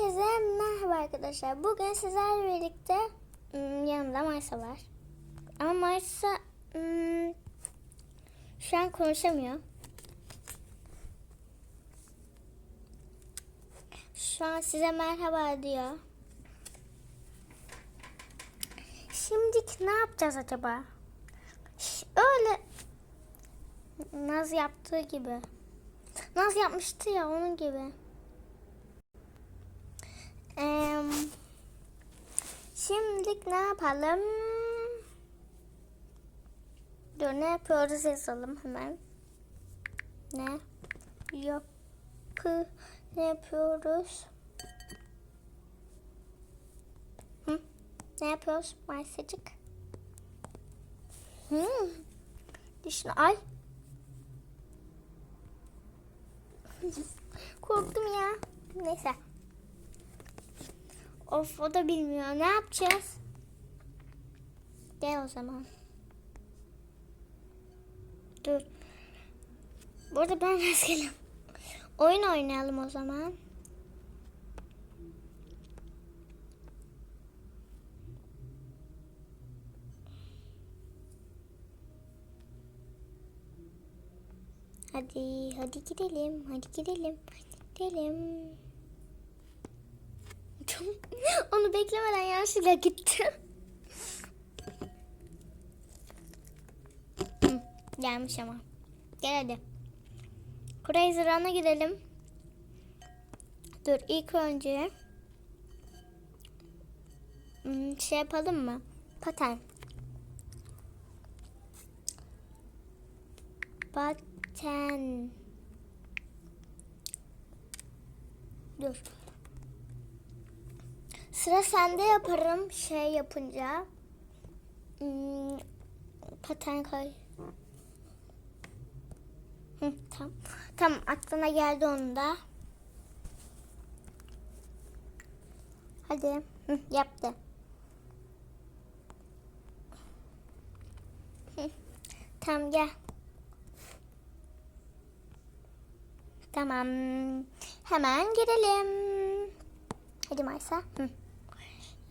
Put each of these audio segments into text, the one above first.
Herkese merhaba arkadaşlar. Bugün sizlerle birlikte hmm, yanımda Maysa var. Ama Maysa hmm, şu an konuşamıyor. Şu an size merhaba diyor. Şimdiki ne yapacağız acaba? Öyle Naz yaptığı gibi. Naz yapmıştı ya onun gibi. Eee, şimdi ne yapalım? Dur ne yapıyoruz yazalım hemen. Ne yapı ne yapıyoruz? Hı? Ne yapıyoruz Maysacık? Hmm. Düşün ay. Korktum ya. Neyse. Of o da bilmiyor. Ne yapacağız? Gel o zaman. Dur. Burada ben rastgele. Oyun oynayalım o zaman. Hadi, hadi gidelim, hadi gidelim, hadi gidelim. Onu beklemeden yanlışlıkla gitti. Hı, Gelmiş ama. Gel hadi. Crazy Run'a gidelim. Dur ilk önce şey yapalım mı? Paten. Paten. Dur. Sıra sende yaparım şey yapınca. Hmm, paten koy. Hı, tamam. Tamam aklına geldi onu da. Hadi. Hı, yaptı. Hı, tamam gel. Tamam. Hemen girelim. Hadi Maysa. Hı.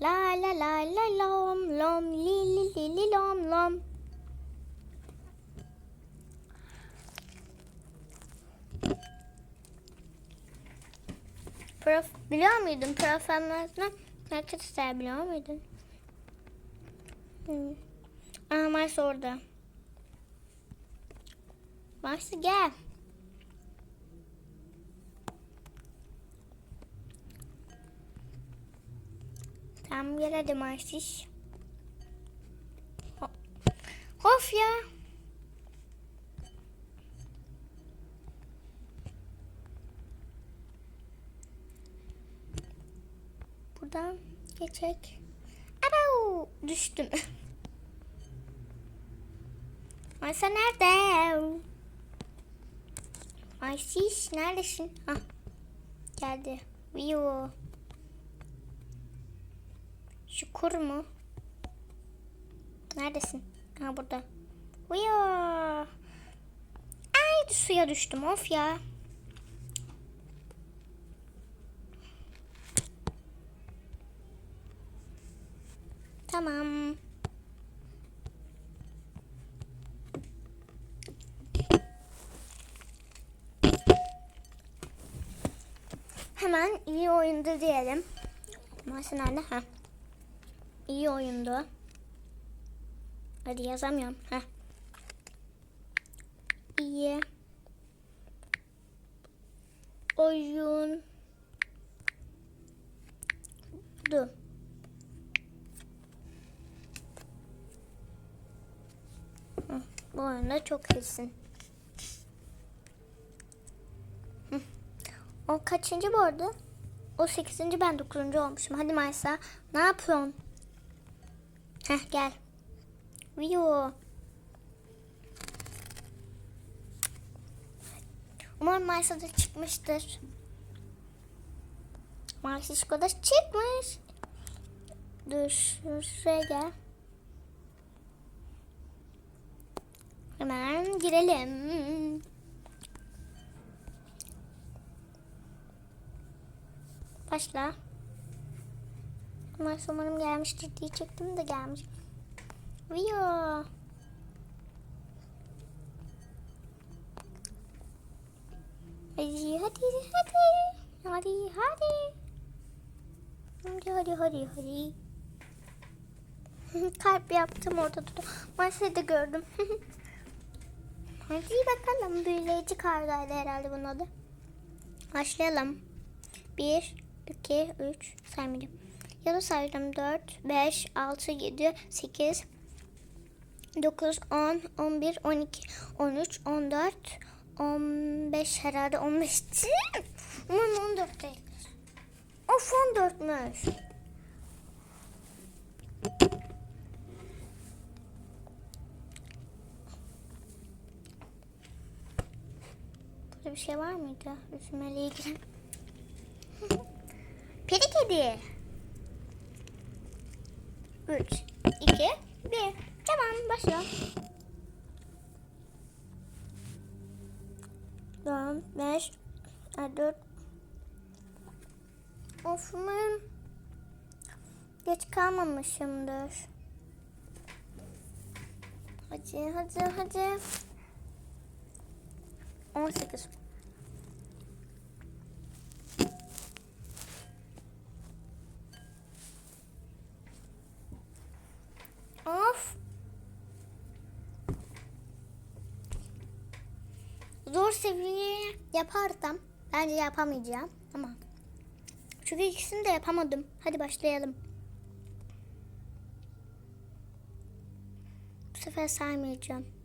La la la la lom lom li li li li lom lom. Prof biliyor muydun? Profesyonel arkadaşlar biliyor muydun? Hı. Aa Mars orada. Mars gel. Tamam gel hadi Marsiş. Ho- Of ya. Buradan geçek. Abo! Düştüm. Marsa nerede? Marsiş neredesin? Hah. Geldi. Viyo. Şukur mu? Neredesin? Ha burada. Uyo. Ay suya düştüm of ya. Tamam. Hemen iyi oyundu diyelim. Masa nerede? Ha. İyi oyundu. Hadi yazamıyorum. Heh. İyi. Oyun. Du. Bu oyunda çok iyisin. O kaçıncı bu arada? O sekizinci ben dokuzuncu olmuşum. Hadi Maysa ne yapıyorsun? Heh gel. Vio. Umarım Mars'a da çıkmıştır. Mars'a da çıkmış. Dur şuraya gel. Hemen girelim. Başla. Mars umarım gelmiştir diyecektim de gelmiş. Video. Hadi hadi hadi. Hadi hadi. Hadi hadi hadi hadi. Kalp yaptım orada durdum. Da gördüm. hadi bakalım. Büyüleyici kargaydı herhalde bunun adı. Başlayalım. 1, 2, 3 saymayacağım. Ya da saydım 4, 5, 6, 7, 8, 9, 10, 11, 12, 13, 14, 15 herhalde 15 değil. Umarım 14 değildir. Of 14'müş. Burada bir şey var mıydı? Üzümle ilgili. Peri kedi. 3, 2, 1. Tamam başla. 4, 5, 4. Of umarım geç kalmamışımdır. Hadi hadi hadi. 18. Of. Zor seviye yaparsam bence yapamayacağım ama çünkü ikisini de yapamadım. Hadi başlayalım. Bu sefer saymayacağım.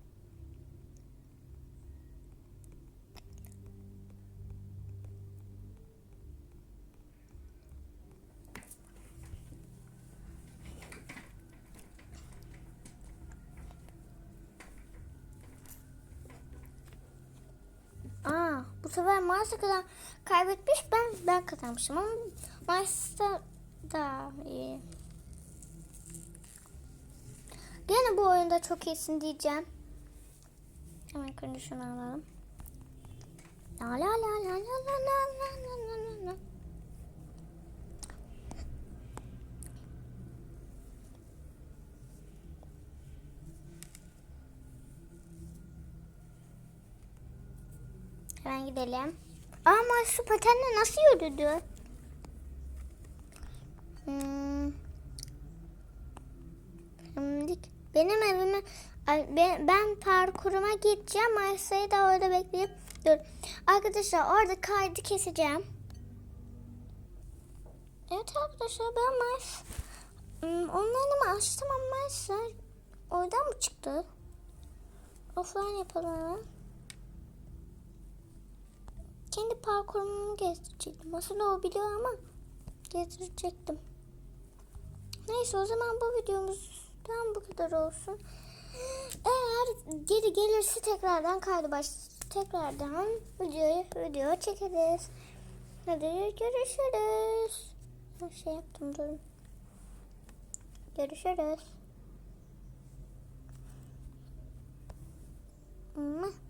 Sefer Mars'a kadar kaybetmiş ben ben kazanmışım ama Mars'ta da iyi. Gene bu oyunda çok iyisin diyeceğim. Hemen şunu alalım. La la la la la la la la la la la. Hemen gidelim. Ama şu patenle nasıl yürüdü? Hmm. Benim evime ben, parkuruma gideceğim. Marsa'yı da orada bekleyip dur. Arkadaşlar orada kaydı keseceğim. Evet arkadaşlar ben Mars hmm, onlarını açtım ama Mars'a oradan mı çıktı? Offline yapalım. Kendi parkurumu gezdirecektim. Aslında o biliyor ama gezdirecektim. Neyse o zaman bu videomuzdan bu kadar olsun. Eğer geri gelirse tekrardan kaydı baş tekrardan videoyu video çekeriz. Hadi görüşürüz. Bir şey yaptım durun. Görüşürüz. Mwah.